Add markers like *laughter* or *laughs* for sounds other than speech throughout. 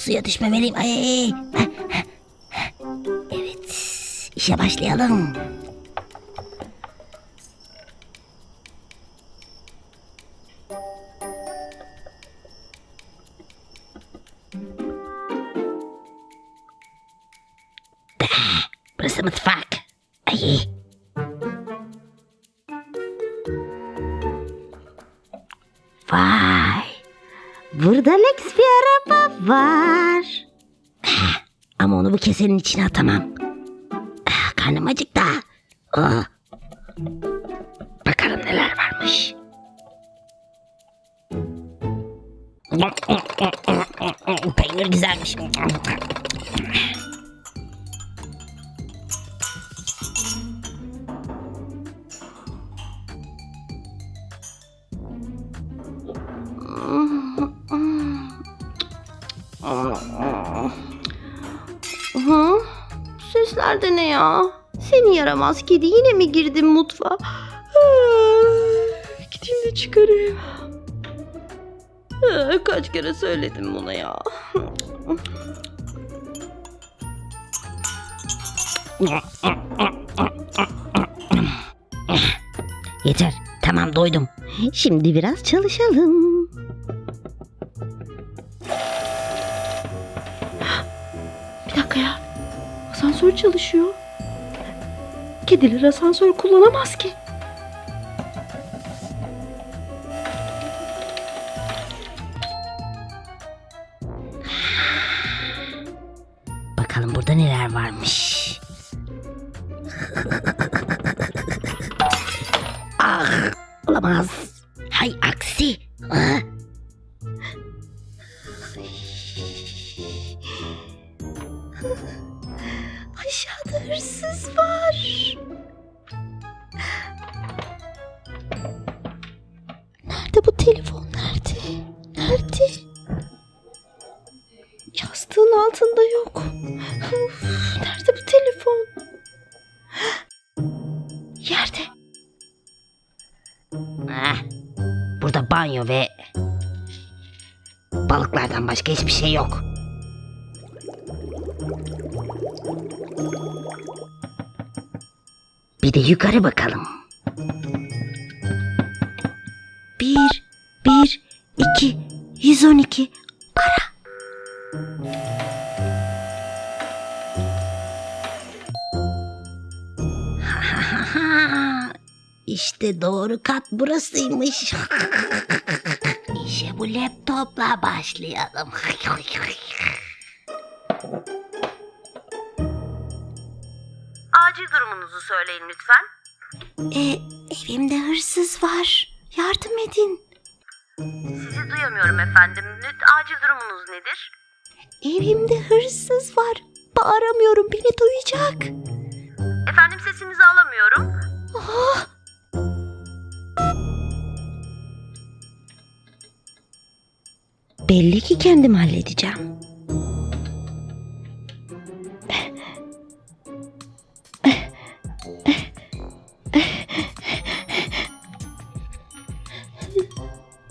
suya düşmemeliyim. Ay, ay, ay. Evet. işe başlayalım. Burası mutfak. Ay. Vay. Burada lüks bir araba var. Ama onu bu kesenin içine atamam. Ah, Karnım acıktı. Oh. Bakalım neler varmış. Peynir güzelmiş. Sesler de ne ya? Seni yaramaz kedi yine mi girdin mutfağa? Ah, Gideyim de çıkarayım. Ah, Kaç kere söyledim buna ya. Yeter. Tamam doydum. Şimdi biraz çalışalım. Bir dakika ya. Asansör çalışıyor. Kediler asansör kullanamaz ki. Bakalım burada neler varmış. ah, olamaz. Hay aksi. Ah. Hırsız var. Nerede bu telefon? Nerede? Nerede? Yastığın altında yok. Nerede bu telefon? Yerde. Ah, Burada banyo ve balıklardan başka hiçbir şey yok. Bir de yukarı bakalım. Bir, bir, iki, yüz on iki. Ara. *laughs* İşte doğru kat burasıymış. *laughs* İşe bu laptopla başlayalım. *laughs* Acil durumunuzu söyleyin lütfen. E, evimde hırsız var. Yardım edin. Sizi duyamıyorum efendim. Lüt acil durumunuz nedir? Evimde hırsız var. Bağıramıyorum beni duyacak. Efendim sesinizi alamıyorum. Ah! Belli ki kendim halledeceğim.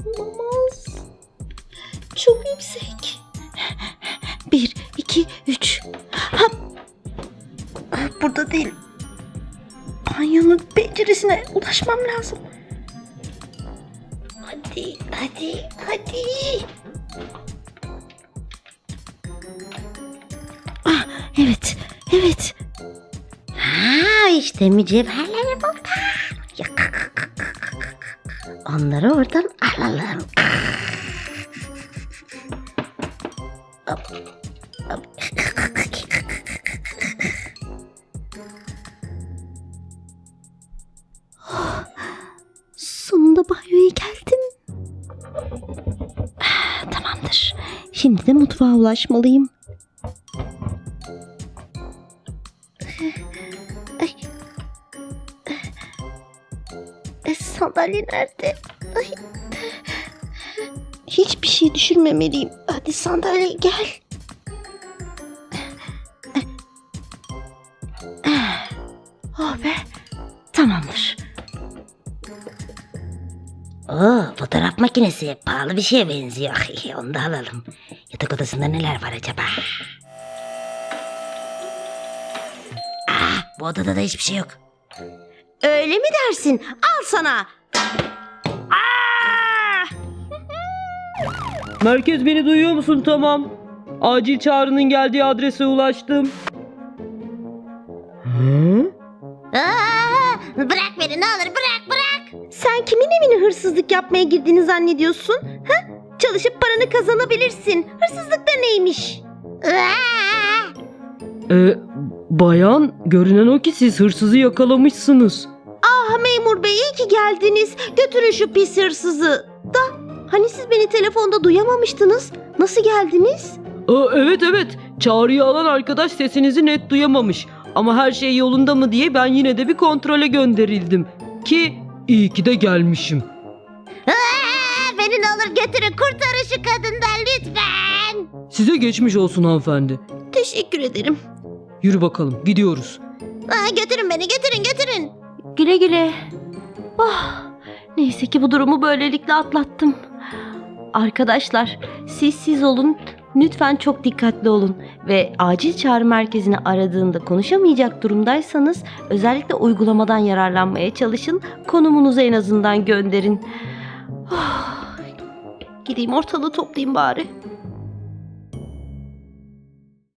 Olamaz. Çok yüksek. Bir, iki, üç. Ah, Burada değil. Banyonun penceresine ulaşmam lazım. Hadi, hadi, hadi. Ah, evet, evet. Ha, işte mücevherleri burada. Onları oradan alalım. Hop, hop. Sonunda banyoya geldim. Ah, Tamamdır. Şimdi de mutfağa ulaşmalıyım. Ay. E, sandalye nerede? Ay. Hiçbir şey düşürmemeliyim. Hadi sandalye gel. Oh be. Tamamdır. Oo, fotoğraf makinesi pahalı bir şeye benziyor. *laughs* Onu da alalım. Yatak odasında neler var acaba? Ah, bu odada da hiçbir şey yok. Öyle mi dersin? Al sana. Merkez beni duyuyor musun? Tamam. Acil çağrının geldiği adrese ulaştım. Hı? Aa, bırak beni ne olur bırak bırak. Sen kimin evine hırsızlık yapmaya girdiğini zannediyorsun? Ha? Çalışıp paranı kazanabilirsin. Hırsızlık da neymiş? Aa! Ee, bayan, görünen o ki siz hırsızı yakalamışsınız. Ah memur bey iyi ki geldiniz. Götürün şu pis hırsızı. Hani siz beni telefonda duyamamıştınız. Nasıl geldiniz? Aa, evet evet, çağrıyı alan arkadaş sesinizi net duyamamış. Ama her şey yolunda mı diye ben yine de bir kontrole gönderildim. Ki iyi ki de gelmişim. Aa, beni ne olur götürün kurtarın şu kadından lütfen. Size geçmiş olsun hanımefendi. Teşekkür ederim. Yürü bakalım, gidiyoruz. Aa, götürün beni götürün götürün. Güle güle. Ah, neyse ki bu durumu böylelikle atlattım. Arkadaşlar siz siz olun. Lütfen çok dikkatli olun ve acil çağrı merkezini aradığında konuşamayacak durumdaysanız özellikle uygulamadan yararlanmaya çalışın. Konumunuzu en azından gönderin. Ah, gideyim ortalığı toplayayım bari.